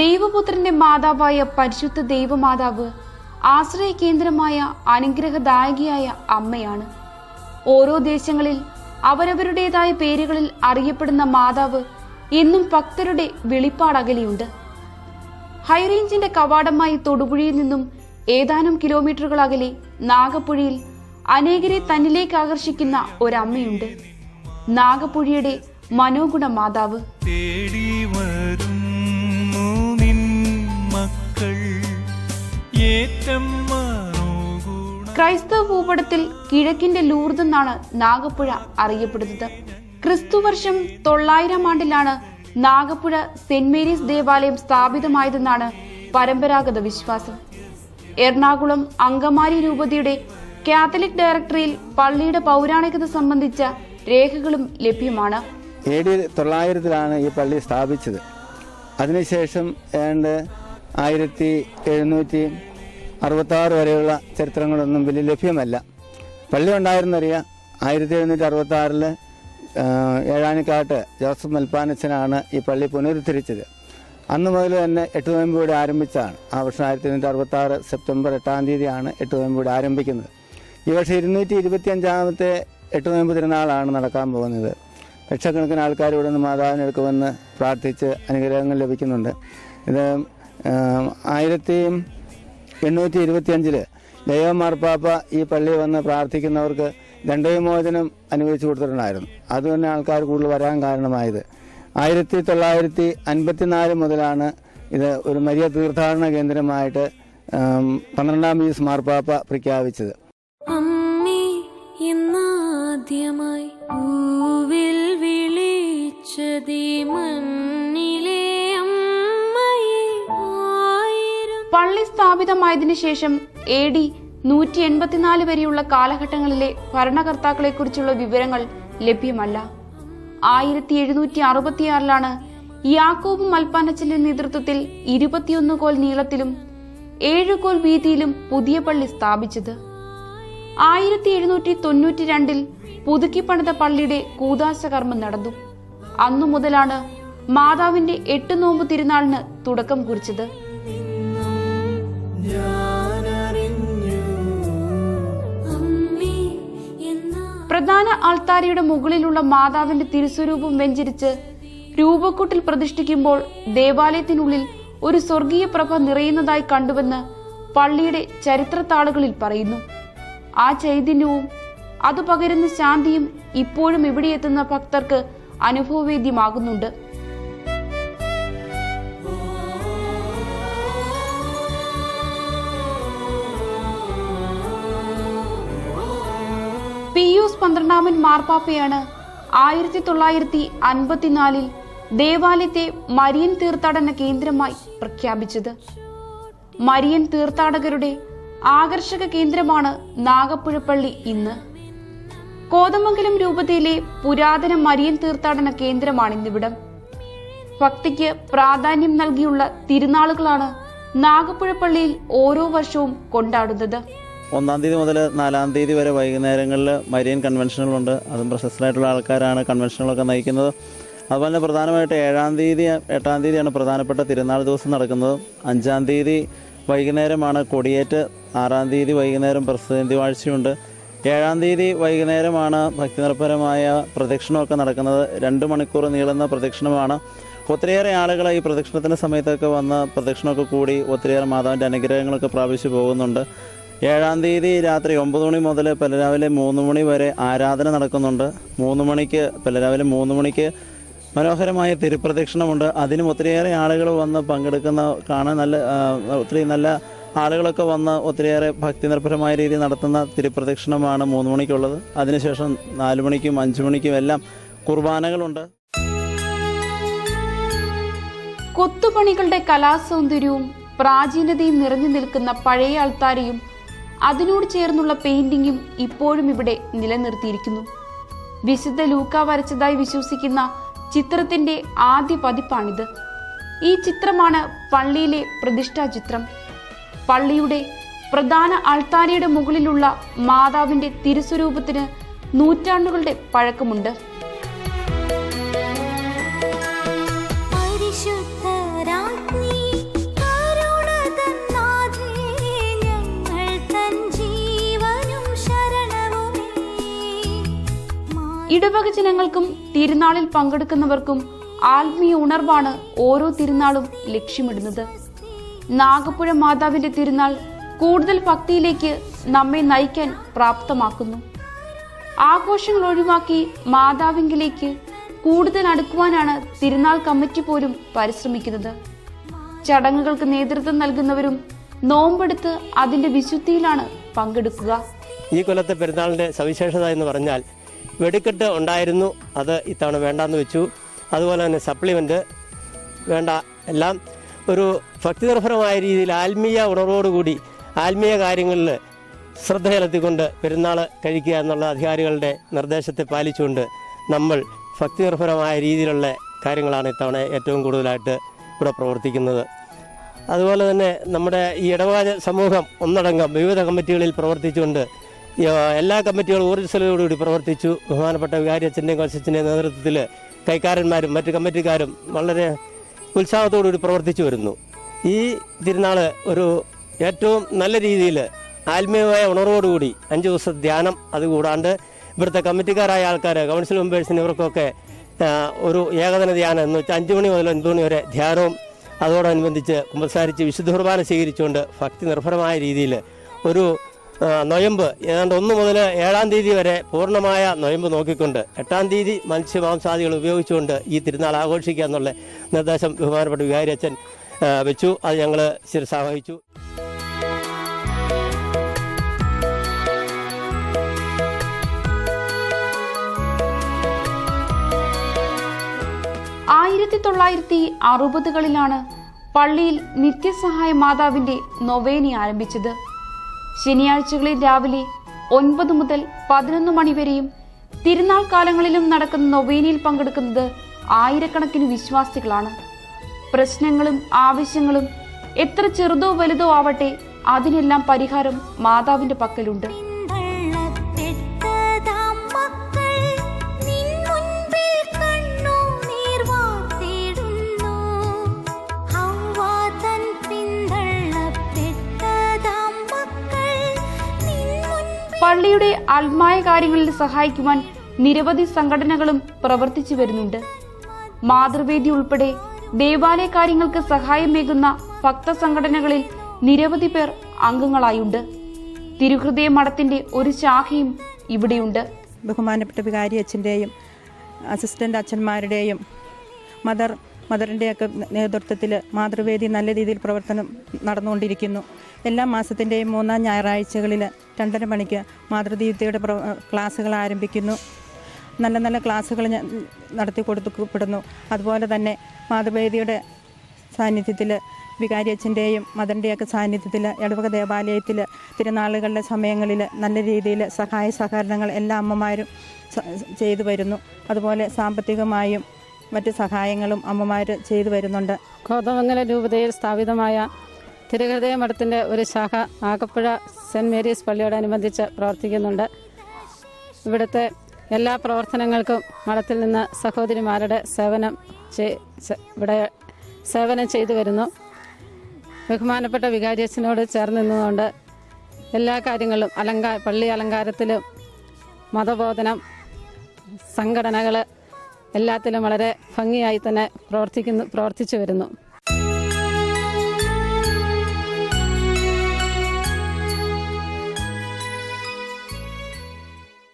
ദൈവപുത്രന്റെ മാതാവായ പരിശുദ്ധ ദൈവമാതാവ് ആശ്രയ കേന്ദ്രമായ അനുഗ്രഹദായകിയായ അമ്മയാണ്. ഓരോ ദേശങ്ങളിൽ അവരവരുടേതായ പേരുകളിൽ അറിയപ്പെടുന്ന മാതാവ് എന്നും ഭക്തരുടെ വെളിപ്പാടകലിയുണ്ട്. ഹൈറേഞ്ചിന്റെ കവാടമായി തൊടുപുഴയിൽ നിന്നും ഏതാനും കിലോമീറ്ററുകൾ അകലെ നാഗപ്പുഴയിൽ അനേകരെ തന്നിലേക്ക് ആകർഷിക്കുന്ന ഒരമ്മയുണ്ട്. നാഗപ്പുഴയുടെ മനോഗുണ മാതാവ്. തേടി ക്രൈസ്തവ ഭൂപടത്തിൽ കിഴക്കിന്റെ ലൂർദ് എന്നാണ് നാഗപ്പുഴ അറിയപ്പെടുന്നത്. ക്രിസ്തുവർഷം തൊള്ളായിരം ആണ്ടിലാണ് നാഗപ്പുഴ സെന്റ് മേരീസ് ദേവാലയം സ്ഥാപിതമായതെന്നാണ് പരമ്പരാഗത വിശ്വാസം. എറണാകുളം അങ്കമാലി രൂപതയുടെ കാത്തലിക് ഡയറക്ടറിയിൽ പള്ളിയുടെ പൗരാണികത സംബന്ധിച്ച രേഖകളും ലഭ്യമാണ്. എ ഡി തൊള്ളായിരത്തിലാണ് ഈ പള്ളി സ്ഥാപിച്ചത്. അതിനുശേഷം ആയിരത്തി എഴുന്നൂറ്റി അറുപത്താറ് വരെയുള്ള ചരിത്രങ്ങളൊന്നും വലിയ ലഭ്യമല്ല. പള്ളി ഉണ്ടായിരുന്നറിയാം ആയിരത്തി എഴുന്നൂറ്റി അറുപത്തി ആറിൽ ഏഴാനിക്കാട്ട് ജോസഫ് മൽപ്പാനച്ചനാണ് ഈ പള്ളി പുനരുദ്ധരിച്ചത്. അന്ന് മുതൽ തന്നെ എട്ട് നോയമ്പൂടെ ആരംഭിച്ചതാണ്. ആ വർഷം ആയിരത്തി എഴുന്നൂറ്റി അറുപത്തി ആറ് സെപ്റ്റംബർ എട്ടാം തീയതിയാണ് എട്ട് നോയമ്പൂടെ ആരംഭിക്കുന്നത്. ഈ വർഷം ഇരുന്നൂറ്റി ഇരുപത്തി അഞ്ചാമത്തെ എട്ട് നോയമ്പ് തിരുനാളാണ് നടക്കാൻ പോകുന്നത്. ലക്ഷക്കണക്കിന് ആൾക്കാർ ഇവിടെ നിന്ന് മാതാവിനെടുക്ക് വന്ന് പ്രാർത്ഥിച്ച് അനുഗ്രഹങ്ങൾ ലഭിക്കുന്നുണ്ട്. ഇത് ആയിരത്തി എണ്ണൂറ്റി ഇരുപത്തി അഞ്ചിൽ ലയോ മാർപ്പാപ്പ ഈ പള്ളി വന്ന് പ്രാർത്ഥിക്കുന്നവർക്ക് ദണ്ഡവിമോചനം അനുവദിച്ചു കൊടുത്തിട്ടുണ്ടായിരുന്നു. അതുതന്നെ ആൾക്കാർ കൂടുതൽ വരാൻ കാരണമായത്. ആയിരത്തി തൊള്ളായിരത്തി അൻപത്തിനാല് മുതലാണ് ഇത് ഒരു മരിയ തീർത്ഥാടന കേന്ദ്രമായിട്ട് പന്ത്രണ്ടാം പീസ് മാർപ്പാപ്പ പ്രഖ്യാപിച്ചത്. അമ്മേ മണ്ണിലെ പള്ളി സ്ഥാപിതമായതിനു ശേഷം എ ഡി നൂറ്റി എൺപത്തിനാല് വരെയുള്ള കാലഘട്ടങ്ങളിലെ ഭരണകർത്താക്കളെക്കുറിച്ചുള്ള വിവരങ്ങൾ ലഭ്യമല്ല. ആയിരത്തി എഴുന്നൂറ്റി അറുപത്തിയാറിലാണ് യാക്കോബ് മൽപ്പാനച്ചന്റെ നേതൃത്വത്തിൽ ഇരുപത്തിയൊന്ന് കോൽ നീളത്തിലും ഏഴ് കോൽ വീതിയിലും പുതിയ പള്ളി സ്ഥാപിച്ചത്. ആയിരത്തി എഴുന്നൂറ്റി തൊണ്ണൂറ്റി രണ്ടിൽ പുതുക്കി പണിത പള്ളിയുടെ കൂതാശ കർമ്മം നടന്നു. അന്നു മുതലാണ് മാതാവിന്റെ എട്ട് നോമ്പ് തിരുനാളിന് തുടക്കം കുറിച്ചത്. പ്രധാന ആൾത്താരയുടെ മുകളിലുള്ള മാതാവിന്റെ തിരുസ്വരൂപം വെഞ്ചരിച്ച് രൂപക്കൂട്ടിൽ പ്രതിഷ്ഠിക്കുമ്പോൾ ദേവാലയത്തിനുള്ളിൽ ഒരു സ്വർഗീയ പ്രഭ നിറയുന്നതായി കണ്ടുവെന്ന് പള്ളിയുടെ ചരിത്ര താളുകളിൽ പറയുന്നു. ആ ചൈതന്യവും അത് പകരുന്ന ശാന്തിയും ഇപ്പോഴും ഇവിടെ എത്തുന്ന ഭക്തർക്ക് അനുഭവവേദ്യമാകുന്നുണ്ട്. പന്ത്രണ്ടാമൻ മാർപ്പാപ്പയാണ്. ആയിരത്തി തൊള്ളായിരത്തി അൻപത്തിനാലിൽ ദേവാലയത്തെ മരിയൻ തീർത്ഥാടന കേന്ദ്രമായി പ്രഖ്യാപിച്ചത്. മരിയൻ തീർത്ഥാടകരുടെ ആകർഷക കേന്ദ്രമാണ് നാഗപ്പുഴപ്പള്ളി ഇന്ന്. കോതമംഗലം രൂപതയിലെ പുരാതന മരിയൻ തീർത്ഥാടന കേന്ദ്രമാണിന്നിവിടം. ഭക്തിക്ക് പ്രാധാന്യം നൽകിയുള്ള തിരുനാളുകളാണ് നാഗപ്പുഴപ്പള്ളിയിൽ ഓരോ വർഷവും കൊണ്ടാടുന്നത്. ഒന്നാം തീയതി മുതൽ നാലാം തീയതി വരെ വൈകുന്നേരങ്ങളിൽ മരിയൻ കൺവെൻഷനുകളുണ്ട്. അതും പ്രശസ്തരായിട്ടുള്ള ആൾക്കാരാണ് കൺവെൻഷനുകളൊക്കെ നയിക്കുന്നത്. അതുപോലെ തന്നെ പ്രധാനമായിട്ട് ഏഴാം തീയതി എട്ടാം തീയതിയാണ് പ്രധാനപ്പെട്ട തിരുനാൾ ദിവസം നടക്കുന്നത്. അഞ്ചാം തീയതി വൈകുന്നേരമാണ് കൊടിയേറ്റ്. ആറാം തീയതി വൈകുന്നേരം പ്രസിദ്ധി വാഴ്ചയുണ്ട്. ഏഴാം തീയതി വൈകുന്നേരമാണ് ഭക്തിനിർഭരമായ പ്രദക്ഷിണമൊക്കെ നടക്കുന്നത്. രണ്ട് മണിക്കൂർ നീളുന്ന പ്രദക്ഷിണമാണ്. ഒത്തിരിയേറെ ആളുകൾ ഈ പ്രദക്ഷിണത്തിന്റെ സമയത്തൊക്കെ വന്ന് പ്രദക്ഷിണമൊക്കെ കൂടി ഒത്തിരിയേറെ മാതാവിന്റെ അനുഗ്രഹങ്ങളൊക്കെ പ്രാപിച്ചു പോകുന്നുണ്ട്. ഏഴാം തീയതി രാത്രി ഒമ്പത് മണി മുതൽ പലരാവിലെ മൂന്ന് മണി വരെ ആരാധന നടക്കുന്നുണ്ട്. മൂന്ന് മണിക്ക് പലരാവിലെ മൂന്ന് മണിക്ക് മനോഹരമായ തിരുപ്രദക്ഷിണമുണ്ട്. അതിനും ഒത്തിരിയേറെ ആളുകൾ വന്ന് പങ്കെടുക്കുന്ന കാണാൻ നല്ല ഒത്തിരി നല്ല ആളുകളൊക്കെ വന്ന് ഒത്തിരിയേറെ ഭക്തി നിർഭരമായ രീതിയിൽ നടത്തുന്ന തിരുപ്രദക്ഷിണമാണ് മൂന്ന് മണിക്കുള്ളത്. അതിനുശേഷം നാല് മണിക്കും അഞ്ചു മണിക്കും എല്ലാം കുർബാനകളുണ്ട്. കൊത്തുപണികളുടെ കലാസൗന്ദര്യവും പ്രാചീനതയും നിറഞ്ഞു നിൽക്കുന്ന പഴയ അൾത്താരയും അതിനോട് ചേർന്നുള്ള പെയിന്റിങ്ങും ഇപ്പോഴും ഇവിടെ നിലനിർത്തിയിരിക്കുന്നു. വിശുദ്ധ ലൂക്ക വരച്ചതായി വിശ്വസിക്കുന്ന ചിത്രത്തിന്റെ ആദ്യ പതിപ്പാണിത്. ഈ ചിത്രമാണ് പള്ളിയിലെ പ്രതിഷ്ഠാ ചിത്രം. പള്ളിയുടെ പ്രധാന അൾത്താരയുടെ മുകളിലുള്ള മാതാവിന്റെ തിരുസ്വരൂപത്തിന് നൂറ്റാണ്ടുകളുടെ പഴക്കമുണ്ട്. ഇടവക ജനങ്ങൾക്കും തിരുനാളിൽ പങ്കെടുക്കുന്നവർക്കും ആത്മീയ ഉണർവാണ് ഓരോ തിരുനാളും ലക്ഷ്യമിടുന്നത്. നാഗപ്പുഴ മാതാവിന്റെ തിരുനാൾ കൂടുതൽ ഭക്തിയിലേക്ക് നമ്മെ നയിക്കാൻ പ്രാപ്തമാക്കുന്നു. ആഘോഷങ്ങൾ ഒഴിവാക്കി മാതാവിങ്കിലേക്ക് കൂടുതൽ അടുക്കുവാനാണ് തിരുനാൾ കമ്മിറ്റി പോലും പരിശ്രമിക്കുന്നത്. ചടങ്ങുകൾക്ക് നേതൃത്വം നൽകുന്നവരും നോമ്പെടുത്ത് അതിന്റെ വിശുദ്ധിയിലാണ് പങ്കെടുക്കുക. ഈ കൊല്ലത്തെ പെരുന്നാളിന്റെ സവിശേഷത എന്ന് പറഞ്ഞാൽ വെടിക്കെട്ട് ഉണ്ടായിരുന്നു. അത് ഇത്തവണ വേണ്ടാന്ന് വെച്ചു. അതുപോലെ തന്നെ സപ്ലിമെന്റ് വേണ്ട. എല്ലാം ഒരു ഭക്തിനിർഭരമായ രീതിയിൽ ആത്മീയ ഉണർവോടുകൂടി ആത്മീയ കാര്യങ്ങളിൽ ശ്രദ്ധ ചെലുത്തിക്കൊണ്ട് പെരുന്നാൾ കഴിക്കുക എന്നുള്ള അധികാരികളുടെ നിർദ്ദേശത്തെ പാലിച്ചുകൊണ്ട് നമ്മൾ ഭക്തിനിർഭരമായ രീതിയിലുള്ള കാര്യങ്ങളാണ് ഇത്തവണ ഏറ്റവും കൂടുതലായിട്ട് ഇവിടെ പ്രവർത്തിക്കുന്നത്. അതുപോലെ തന്നെ നമ്മുടെ ഈ ഇടവക സമൂഹം ഒന്നടങ്കം വിവിധ കമ്മിറ്റികളിൽ പ്രവർത്തിച്ചുകൊണ്ട് എല്ലാ കമ്മിറ്റികളും ഊർജസ്വലയോടുകൂടി പ്രവർത്തിച്ചു. ബഹുമാനപ്പെട്ട വികാരി അച്ഛന്റെയും കൊച്ചച്ഛന്റെയും നേതൃത്വത്തിൽ കൈക്കാരന്മാരും മറ്റ് കമ്മിറ്റിക്കാരും വളരെ ഉത്സാഹത്തോടുകൂടി പ്രവർത്തിച്ചു വരുന്നു. ഈ തിരുനാൾ ഒരു ഏറ്റവും നല്ല രീതിയിൽ ആത്മീയമായ ഉണർവോടുകൂടി അഞ്ച് ദിവസത്തെ ധ്യാനം അതുകൂടാണ്ട് ഇവിടുത്തെ കമ്മിറ്റിക്കാരായ ആൾക്കാർ കൗൺസിൽ മെമ്പേഴ്സിന് ഇവർക്കൊക്കെ ഒരു ഏകദിന ധ്യാനം എന്ന് വെച്ചാൽ അഞ്ച് മണി മുതൽ ഒൻപത് മണി വരെ ധ്യാനവും അതോടനുബന്ധിച്ച് കുമ്പസാരിച്ച് വിശുദ്ധ കുർബാന സ്വീകരിച്ചുകൊണ്ട് ഭക്തി നിർഭരമായ രീതിയിൽ ഒരു നൊയമ്പ്. ഏതാണ്ട് ഒന്ന് മുതൽ ഏഴാം തീയതി വരെ പൂർണമായ നൊയമ്പ് നോക്കിക്കൊണ്ട് എട്ടാം തീയതി മത്സ്യമാംസാദികൾ ഉപയോഗിച്ചുകൊണ്ട് ഈ തിരുനാൾ ആഘോഷിക്കുക എന്നുള്ള നിർദ്ദേശം ബഹുമാനപ്പെട്ട വികാരി അച്ഛൻ വെച്ചു. അത് ഞങ്ങൾ ശിരസാവഹിച്ചു ആയിരത്തി തൊള്ളായിരത്തി അറുപതുകളിലാണ് പള്ളിയിൽ നിത്യസഹായ മാതാവിന്റെ നൊവേനി ആരംഭിച്ചത്. ശനിയാഴ്ചകളിൽ രാവിലെ ഒൻപത് മുതൽ പതിനൊന്ന് മണിവരെയും തിരുനാൾ കാലങ്ങളിലും നടക്കുന്ന നൊവേനിയിൽ പങ്കെടുക്കുന്നത് ആയിരക്കണക്കിന് വിശ്വാസികളാണ്. പ്രശ്നങ്ങളും ആവശ്യങ്ങളും എത്ര ചെറുതോ വലുതോ ആവട്ടെ അതിനെല്ലാം പരിഹാരം മാതാവിന്റെ പക്കലുണ്ട്. പള്ളിയുടെ ആത്മായ കാര്യങ്ങളിൽ സഹായിക്കുവാൻ നിരവധി സംഘടനകളും പ്രവർത്തിച്ചു വരുന്നുണ്ട്. മാതൃവേദി ഉൾപ്പെടെ ദേവാലയ കാര്യങ്ങൾക്ക് സഹായമേകുന്ന ഭക്ത സംഘടനകളിൽ നിരവധി പേർ അംഗങ്ങളായുണ്ട്. തിരുഹൃദയ മഠത്തിന്റെ ഒരു ശാഖയും ഇവിടെയുണ്ട്. ബഹുമാനപ്പെട്ട വികാരി അച്ഛന്റെയും അസിസ്റ്റന്റ് അച്ഛന്മാരുടെയും മദർ മദറിന്റെയൊക്കെ നേതൃത്വത്തിൽ മാതൃവേദി നല്ല രീതിയിൽ പ്രവർത്തനം നടന്നുകൊണ്ടിരിക്കുന്നു. എല്ലാ മാസത്തിന്റെയും മൂന്നാം ഞായറാഴ്ചകളിൽ രണ്ടര മണിക്ക് മാതൃദീപ്തിയുടെ ക്ലാസ്സുകൾ ആരംഭിക്കുന്നു. നല്ല നല്ല ക്ലാസ്സുകൾ നടത്തി കൊടുക്കപ്പെടുന്നു. അതുപോലെ തന്നെ മാതൃവേദിയുടെ സാന്നിധ്യത്തിൽ വികാരി അച്ഛന്റെയും മദറിന്റെയൊക്കെ സാന്നിധ്യത്തിൽ ഇടവക ദേവാലയത്തിൽ തിരുനാളുകളുടെ സമയങ്ങളിൽ നല്ല രീതിയിൽ സഹായ സഹകരണങ്ങൾ എല്ലാ അമ്മമാരും ചെയ്തു വരുന്നു. അതുപോലെ സാമ്പത്തികമായും മറ്റ് സഹായങ്ങളും അമ്മമാർ ചെയ്തു വരുന്നുണ്ട്. കോതമംഗല രൂപതയിൽ സ്ഥാപിതമായ തിരുഹൃദയ മഠത്തിന്റെ ഒരു ശാഖ ആകപ്പുഴ സെന്റ് മേരീസ് പള്ളിയോടനുബന്ധിച്ച് പ്രവർത്തിക്കുന്നുണ്ട്. ഇവിടുത്തെ എല്ലാ പ്രവർത്തനങ്ങൾക്കും മഠത്തിൽ നിന്ന് സഹോദരിമാരുടെ സേവനം ഇവിടെ സേവനം ചെയ്തു വരുന്നു. ബഹുമാനപ്പെട്ട വികാരിയച്ഛനോട് ചേർന്ന് നിന്നുകൊണ്ട് എല്ലാ കാര്യങ്ങളും അലങ്കാ പള്ളി അലങ്കാരത്തിലും മതബോധനം സംഘടനകൾ എല്ലാത്തിലും വളരെ ഭംഗിയായി തന്നെ പ്രവർത്തിക്കുന്നു പ്രവർത്തിച്ചു വരുന്നു.